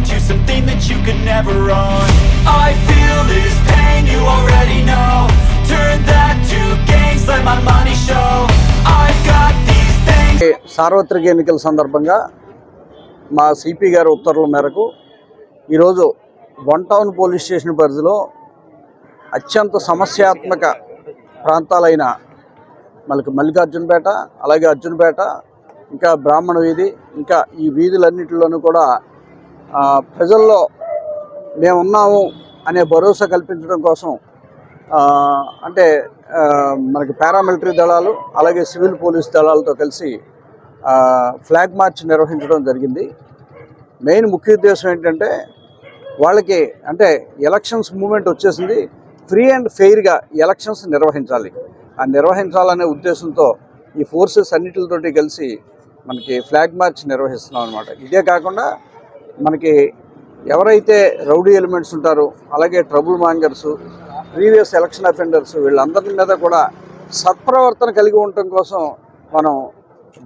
into something that you could never own. I feel this pain, you already know. Turn that to gains, let my money show. I've got these things. సార్వత్రిక ఎన్నికల సందర్భంగా మా CP గారి ఉత్తర్వుల మేరకు ఈరోజు one town police station పరిధిలో అత్యంత సమస్యాత్మక ప్రాంతాలైన మనకి మల్లికార్జునపేట అలాగే అర్జునపేట ఇంకా బ్రాహ్మణ వీధి ఇంకా ఈ వీధులన్నింటిలోనూ కూడా ప్రజల్లో మేమున్నాము అనే భరోసా కల్పించడం కోసం అంటే మనకి పారామిలిటరీ దళాలు అలాగే సివిల్ పోలీస్ దళాలతో కలిసి ఫ్లాగ్ మార్చ్ నిర్వహించడం జరిగింది. మెయిన్ ముఖ్య ఉద్దేశం ఏంటంటే వాళ్ళకి అంటే ఎలక్షన్స్ మూమెంట్ వచ్చేసింది. ఫ్రీ అండ్ ఫెయిర్గా ఎలక్షన్స్ నిర్వహించాలి. ఆ నిర్వహించాలనే ఉద్దేశంతో ఈ ఫోర్సెస్ అన్నిటితోటి కలిసి మనకి ఫ్లాగ్ మార్చ్ నిర్వహిస్తున్నాం అనమాట ఇదే కాకుండా మనకి ఎవరైతే రౌడీ ఎలిమెంట్స్ ఉంటారో అలాగే trouble mongers previous election offenders వీళ్ళందరి మీద కూడా సత్ప్రవర్తన కలిగి ఉండటం కోసం మనం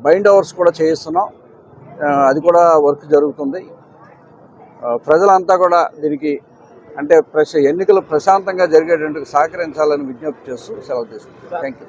బైండ్ అవర్స్ కూడా చేయిస్తున్నాం. అది కూడా వర్క్ జరుగుతుంది. ప్రజలంతా కూడా దీనికి అంటే ప్రశ ఎన్నికలు ప్రశాంతంగా జరిగేటందుకు సహకరించాలని విజ్ఞప్తి చేస్తూ సెలవు తీసుకుంటాం థ్యాంక్ యూ